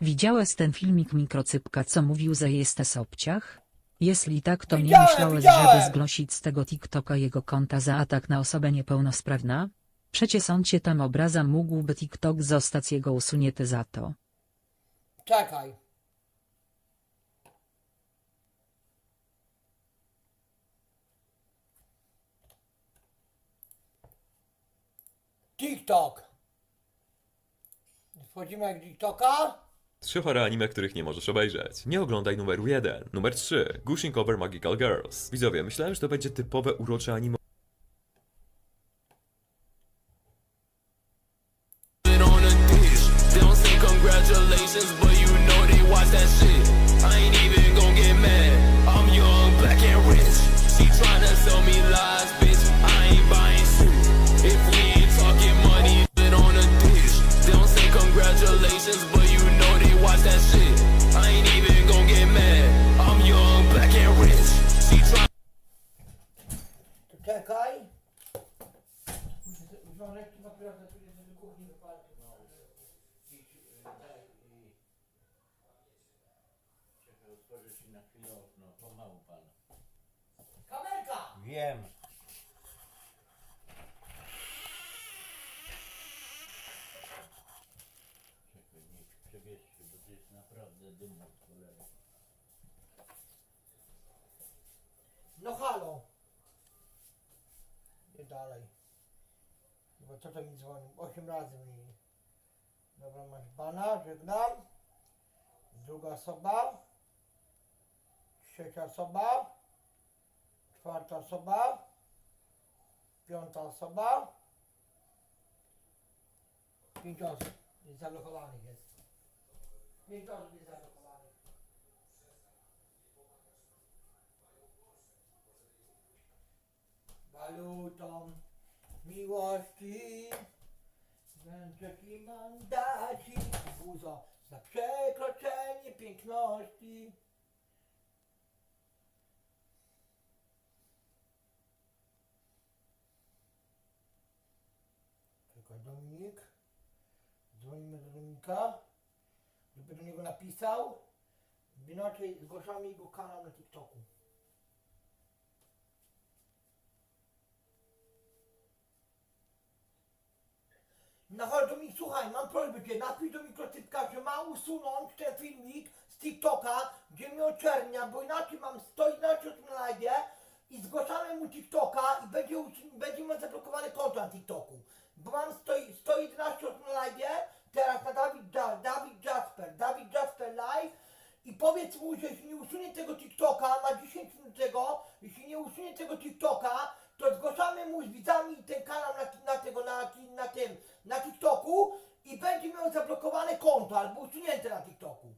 Widziałeś ten filmik mikrocypka co mówił że jest obciach? Jeśli tak to nie Widziałem, myślałeś widziałem. żeby zgłosić z tego TikToka jego konta za atak na osobę niepełnosprawna? Przecież on cię tam obraza mógłby TikTok zostać jego usunięty za to. Czekaj. TikTok. Wchodzimy jak TikToka. Trzy chore anime, których nie możesz obejrzeć. Nie oglądaj numeru 1. Numer 3. Gushing Over Magical Girls. Widzowie, myślałem, że to będzie typowe urocze anime Dzwonek papierosa tu jest do kuchni wypadł. Kamerka! Wiem. Czekaj, niech przewieźcie, bo to jest naprawdę dym od cholery. No halo. Nie dalej. Bo co to mi dzwoni? Osiem razy mi. Dobra, masz bana, żegnam. Druga osoba. Trzecia osoba. Czwarta osoba. Piąta osoba. Pięć osób jest zablokowanych jest. Pięć osób jest walutą miłości. Wędrek i mandaci, buzo za przekroczenie piękności. Tylko Dominik. Dzwonimy do Dominika, żeby do niego napisał. Inaczej zgłaszamy jego kanał na TikToku. No chodź do mi, słuchaj, mam prośbę cię, napisz do mikrotypka, że ma usunąć ten filmik z TikToka, gdzie mnie oczernia, bo inaczej mam 111 osób na live i zgłaszamy mu TikToka i będzie, będzie miał zablokowane konto na TikToku. Bo mam 100, 111 osób na live, teraz na Dawid, Ja- Dawid Jasper, Dawid Jasper live i powiedz mu, że jeśli nie usunie tego TikToka, ma 10 minut tego, jeśli nie usunie tego TikToka, to zgłaszamy mu z widzami ten kanał na, na tego, na, na tym, na TikToku i będzie miał zablokowane konto albo usunięte na TikToku.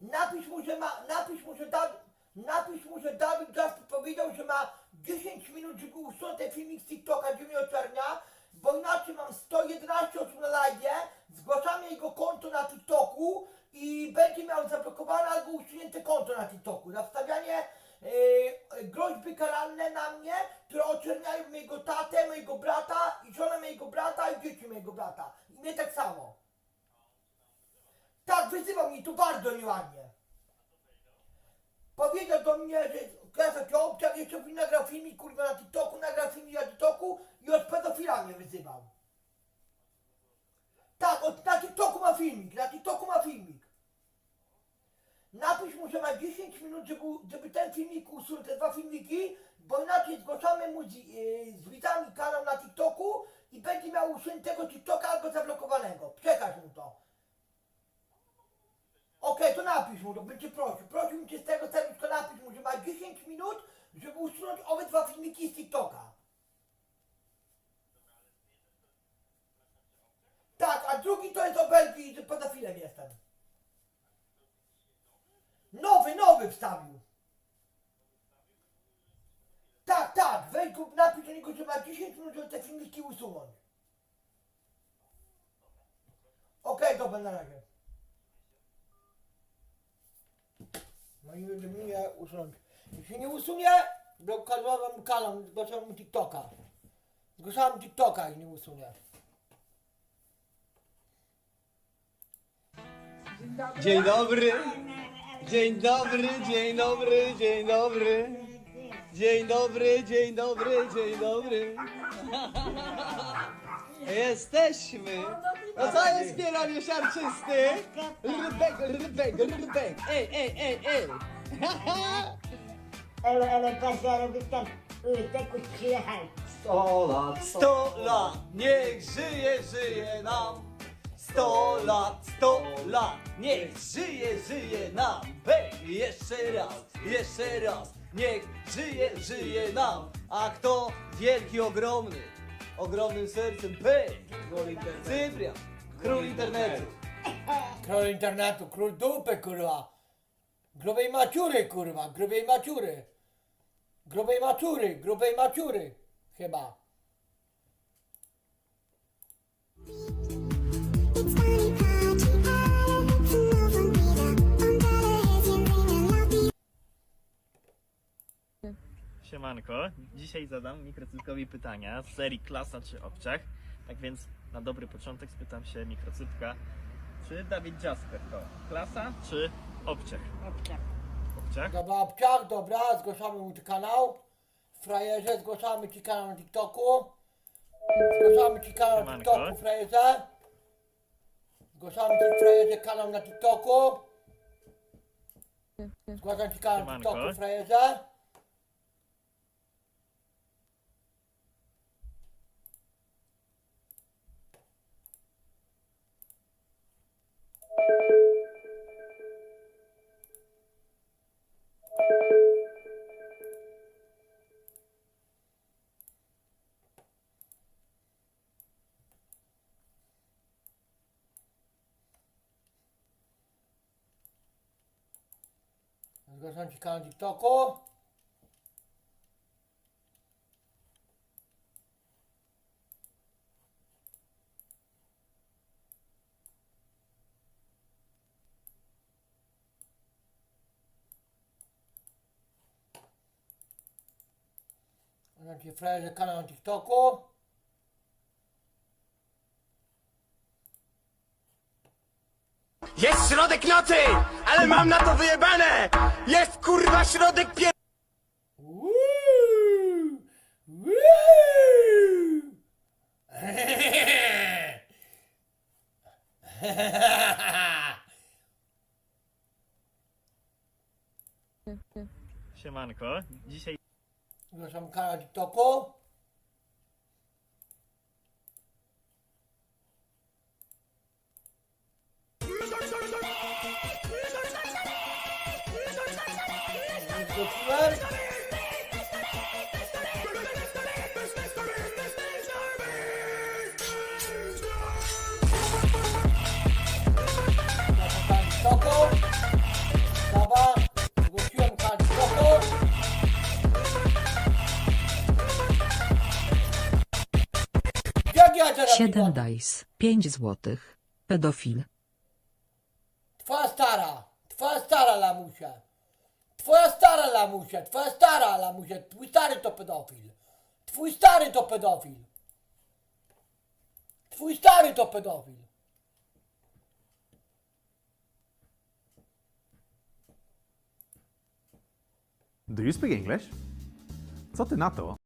Napisz mu, że ma, napisz mu, że Dawid, napisz mu, że Dawid Jasper powiedział, że ma 10 minut, żeby usunąć ten filmik z TikToka, gdzie mnie oczernia, bo inaczej mam 111 osób na live, zgłaszamy jego konto na TikToku i będzie miał zablokowane albo usunięte konto na TikToku. Za wstawianie e, groźby karalne na mnie, które oczerniają mojego tatę, mojego brata i żonę mojego brata i dzieci mojego brata. I mnie tak samo. Tak, wyzywał mnie to bardzo nieładnie. Powiedział do mnie, że klasa cię obciach, jeszcze nagrał filmik kurwa na TikToku, nagrał filmik na TikToku i od pedofila mnie wyzywał. Tak, od, na TikToku ma filmik, na TikToku ma filmik. Napisz mu, że ma 10 minut, żeby, żeby ten filmik usunąć, te dwa filmiki, bo inaczej zgłaszamy mu z, yy, z widzami kanał na TikToku i będzie miał usuniętego TikToka albo zablokowanego. Przekaż mu to. Okej, to napisz mu, to będzie prosił. Prosił cię z tego serduszka, napisz mu, że ma 10 minut, żeby usunąć owe dwa filmiki z TikToka. Tak, a drugi to jest o Belgii, pedofilem jestem. Wstawił. Tak, tak, weź go, napisz że ma 10 minut, żeby te filmiki usunąć. Okej, dobra, na razie. No i będzie mnie usunąć. Jeśli nie usunie, blokowałem kanał, zgłaszałem mu TikToka. Zgłaszałem TikToka i nie usunie. Dzień dobry. Dzień dobry, dzień dobry, dzień dobry. Dzień dobry, dzień dobry, dzień dobry. Jesteśmy. No co jest wspieranie siarczysty? Rybek, rybek, rybek. Ej, ej, ej, ej. Ale, ale patrzę, tam tekus przyjechał. Sto lat, sto lat, niech żyje, żyje nam. Sto lat, sto lat, niech żyje, żyje nam. Hej, jeszcze raz, jeszcze raz, niech żyje, żyje nam. A kto wielki, ogromny, ogromnym sercem, hej, Cyprian, król internetu. Król internetu, król dupy, kurwa. Grubej maciury, kurwa, grubej maciury. Grubej maciury, grubej maciury. Chyba. It's funny Siemanko, dzisiaj zadam mikrocypkowi pytania z serii klasa czy obciach. Tak więc na dobry początek spytam się mikrocypka, czy Dawid Jasper to klasa czy obciach? Obciach. Obciach? Dobra, obciach, dobra, zgłaszamy mu kanał. Frajerze, zgłaszamy ci kanał na TikToku. Zgłaszamy ci kanał na Siemanko. TikToku, frajerze. Zgłaszamy ci frajerze kanał na TikToku. Zgłaszam ci kanał na Siemanko. TikToku, frajerze. Zgłaszam ci kanał na TikToku. Zgłaszam ci frajerze kanał na TikToku. Jest środek nocy, ale mam na to wyjebane! Jest kurwa środek pier... Siemanko, dzisiaj kanał na TikToku. 7 widzę? dice, 5 złotych. Pedofil. Twoja stara, twoja stara lamusia. Twoja stara lamusia, twoja stara lamusia, twój stary to pedofil. Twój stary to pedofil. Twój stary to pedofil. Do you speak English? Co ty na to?